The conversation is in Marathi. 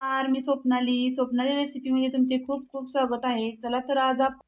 नमस्कार मी स्वप्नाली. स्वप्नाली रेसिपीमध्ये तुमचे खूप खूप स्वागत आहे. चला तर आज आप